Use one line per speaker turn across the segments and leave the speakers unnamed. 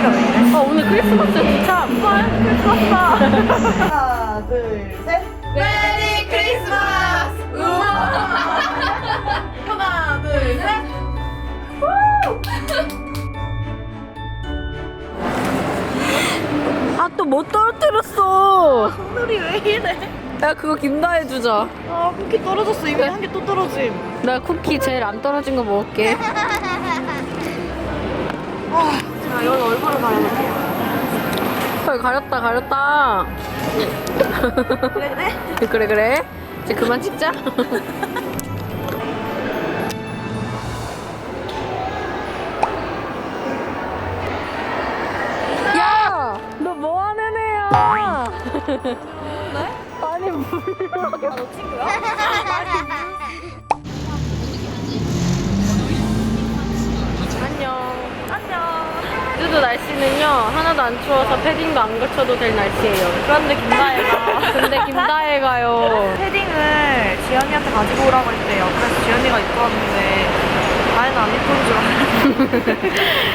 날씨가 왜 이래?
아 오늘 크리스마스 진짜 크리스마스다.
하나, 둘, 셋.
메리 크리스마스! 우와! 하나, 둘, 셋!
아 또 못 떨어뜨렸어.
손놀이 왜 이래?
야 그거 김다혜 주자.
아, 쿠키 떨어졌어. 이거 한 개 또 떨어짐.
나 쿠키 제일 안 떨어진 거 먹을게.
자, 이건 얼굴을 가려놓을게요.
헐 가렸다 가렸다.
그래, 그래?
그래 그래. 이제 그만 찍자. 야, 너 뭐 하는 애야? 네? 아니 물.
너 친구야?
안녕. 뚜두 날씨는요 하나도 안 추워서 패딩도 안 걸쳐도 될 날씨예요.
그런데 김다혜가
근데 김다혜가요.
패딩을 지연이한테 가지고 오라고 했대요. 그래서 지연이가 입고 왔는데 다혜는 안 입고 줄 알았는데.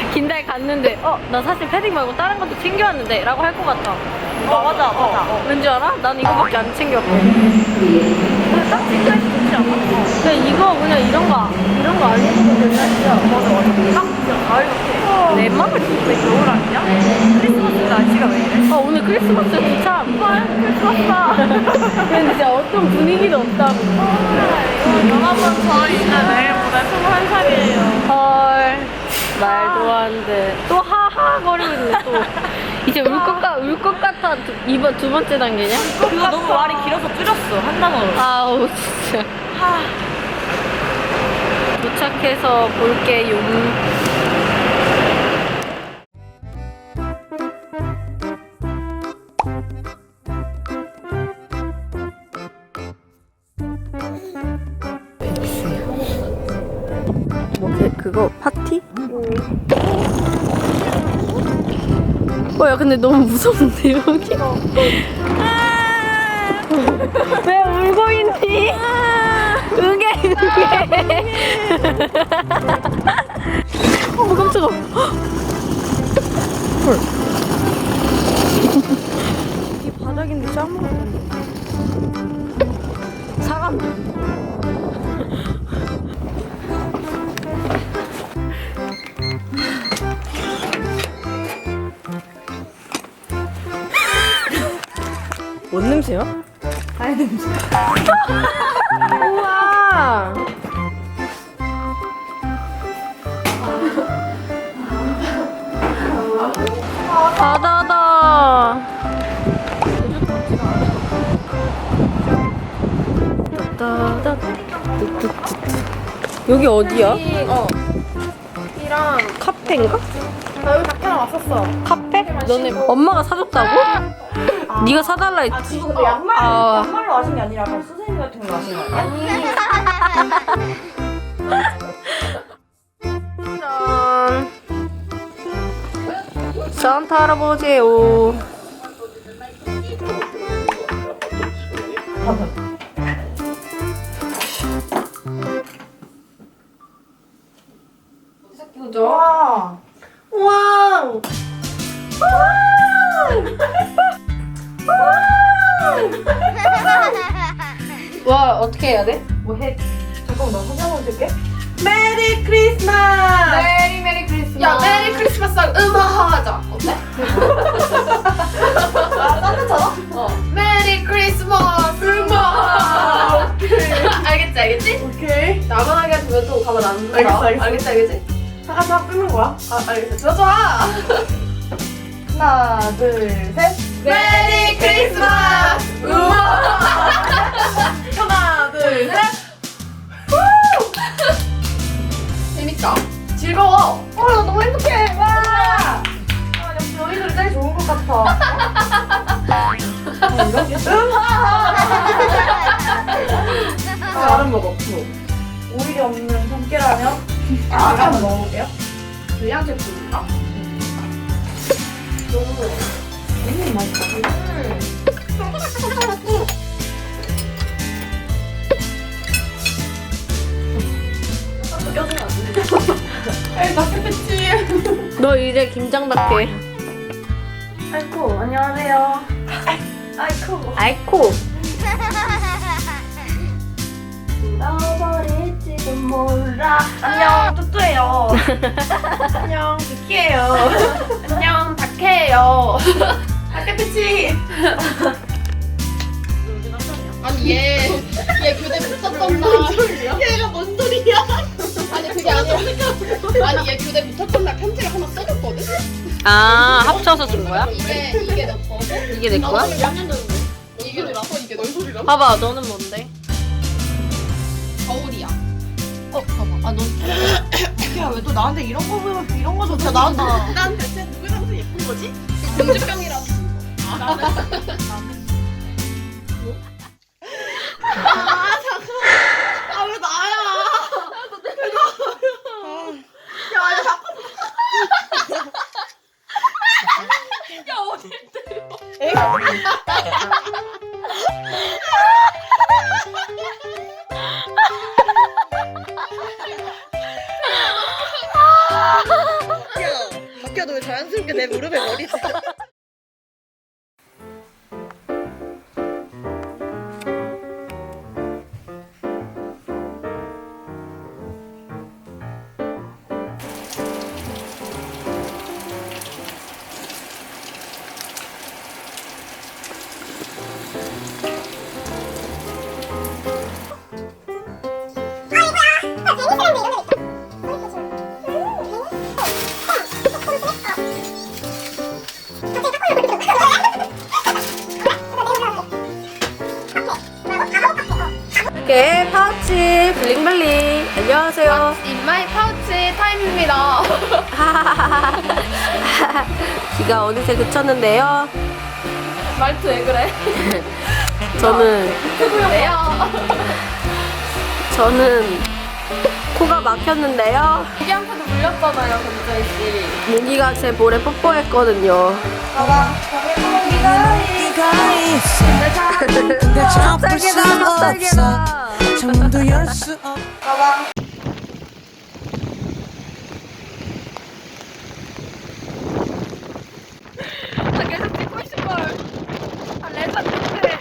김다혜 갔는데 어 나 사실 패딩 말고 다른 것도 챙겨왔는데 라고 할 것 같아.
어, 맞아, 맞아. 어.
왠지 알아? 난 이거밖에 안 챙겼고.
근데 딱 진짜 좋지 않아? 어.
근데 이거 그냥 이런 거 이런 거 안 입어도 될 날씨야.
맞아, 맞아. 딱 진짜 가을 같아.
내 맘을
근데 겨울 아니야? 크리스마스 날씨가 왜 이래?
아 오늘 크리스마스 진짜
크리스마스다.
근데 진짜 어떤 분위기도 없다고.
여러분, 저 이제 내일모레 21살이에요.
헐 말도 안 돼. 또 하하 거리고 있네 또. 이제 울 것 같, 울것 같아. 두, 이번 두 번째 단계냐?
그거 너무 말이 길어서 줄였어, 한 단어로.
아우 진짜.
하.
도착해서 볼게요. 그거 파티? 어, 야, 근데 너무 무서운데, 여기? 왜 울고 있니? 응애, 응애. 어, 깜짝아. 헐. 여기 어디야?
어.
이랑 카페인가?
나 여기 밖에 나왔었어.
카페? 너네 엄마가 사줬다고? 네가 사달라 했지.
지금 근데 양말,
아.
양말로 하신 게 아니라 선생님 같은 거 하신 거 아니야?
짠. 산타 할아버지요.
또 가만 안 둔다.
알겠어, 알겠어.
알겠지, 알겠지?
다 같이 확 끄는 거야.
아, 알겠어. 좋아, 좋아!
하나, 둘, 셋.
메리 크리스마스! 우와!
먹어볼게요.
불량 제품인가?
음, 맛있다.
에이, 나 햇빛이.
너너 이제 김장답게.
아이쿠 안녕하세요. 아이쿠.
아이코.
잃어버 릴지도 몰라. 안녕 뚜뚜예요. 안녕 비키예요. 안녕 다케예요. 다케 피치.
아니 얘, 얘 교대 붙었던 날 얘가 뭔 소리야? 아니 그게 아니라 아니 얘 교대 붙었던 날 편지를 하나 써줬거든?
아 합쳐서 준 거야?
이게 이게 내 거고
이게 내 거야?
몇년 전인데? 이게 내 나서 이게 널 소리라?
봐봐 너는 뭔데? 어 봐봐. 아너
야왜 또 나한테 이런 거 보면 이런 거 좋다 나한테.
난 대체 누구 닮아서 예쁜 거지? 공주병이라서 아 나는
아왜 나야? 야, 야, 자꾸.
야 어딜 때려
자연스럽게 내 무릎에 머리 대?
이 블링블링 안녕하세요.
인마이 파우치 타임입니다
비가 어느새 그쳤는데요.
말투 왜 그래?
저는
왜요?
저는 코가 막혔는데요.
이기한테도 물렸잖아요 금자이씨
모기가 제 볼에 뽀뽀했거든요.
잡을 수
갑자기다,
없어
갑자기다.
창문도 열 수 없어
나 계속 찍고 있을 걸. 아 레전드인데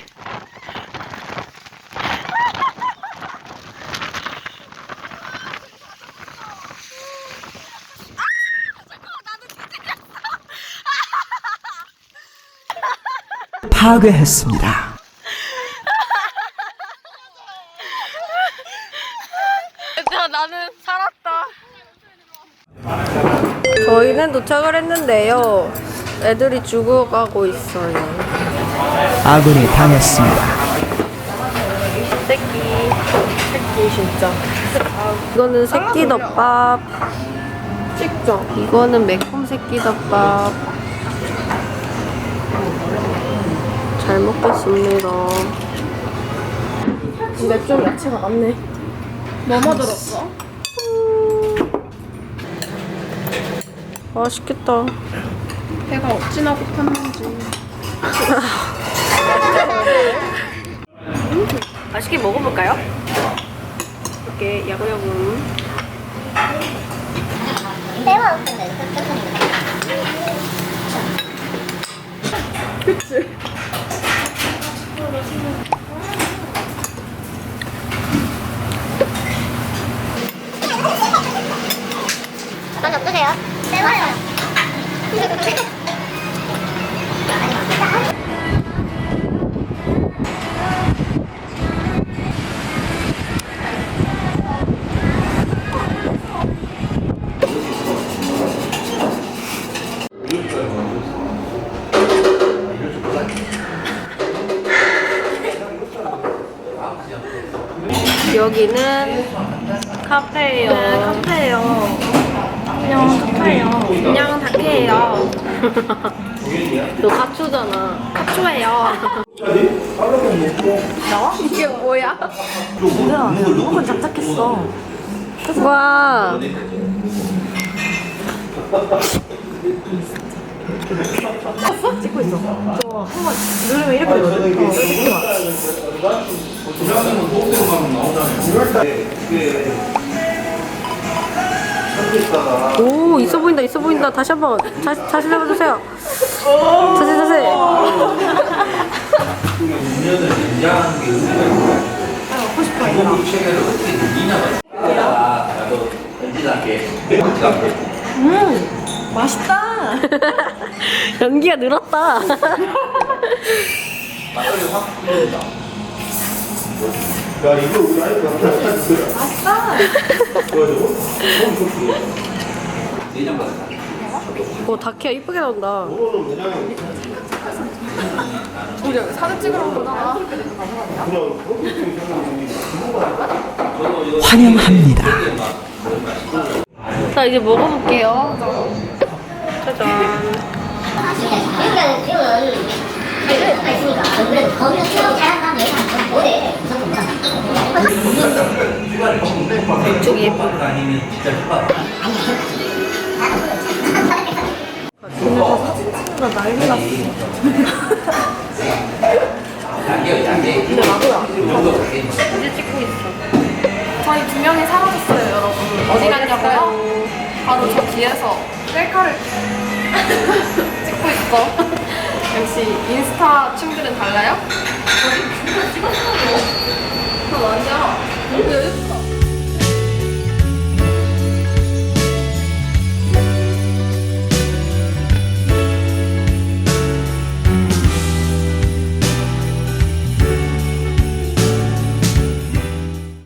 파괴했습니다
얘들아 나는 살았다. 저희는 도착을 했는데요. 애들이 죽어가고 있어요.
아군이 당했습니다
새끼. 새끼 진짜. 이거는 새끼 덮밥. 찍죠. 이거는 매콤 새끼 덮밥. 잘 먹겠습니다. 근데 좀 야채가 많네.
뭐뭐 들었어?
맛있겠다.
배가 어찌나 고팠는지
맛있게 먹어볼까요? 이렇게 야구야구.
맛이 어떠세요?
여기는 카페예요.
카페예요. 안녕, 카페예요. 안녕, 다케예요.
너 카초잖아.
카초예요.
이게 뭐야?
얘들아, 내가 무조건 납작했어.
와.
찍고 있어. 저 한번 누르면 이렇게 되거든. 어, 찍
오 있어 보인다 있어 보인다. 다시 한번. 다시 다시 잡아주세요. 자세 자세
운전을 연장하는 게 의미가 있는 먹고 싶어 이거 체계를 어떻게 이냐가 나도 연진할게 연진할게
연기가 늘었다
확 풀린다
야 이거 우리 아이가. 좋아지고?
내년보다
오 다키야 이쁘게 나온다
그거는 그냥
우리 사진 찍으러 오구나.
그냥
환영합니다.
자 이제 먹어볼게요 짜잔
그러니까 그래도 거기서 잘한다면 좀 뭐래
이쪽이 예뻐 아니면 진짜 효과 난리야 난리 근데 나도야 이 정도 갈게
저희 두 명이 사라졌어요, 여러분. 어디 갔냐고요? 바로 저 뒤에서 셀카를 찍고 있어. 역시 인스타 춤들은 달라요? 저 완전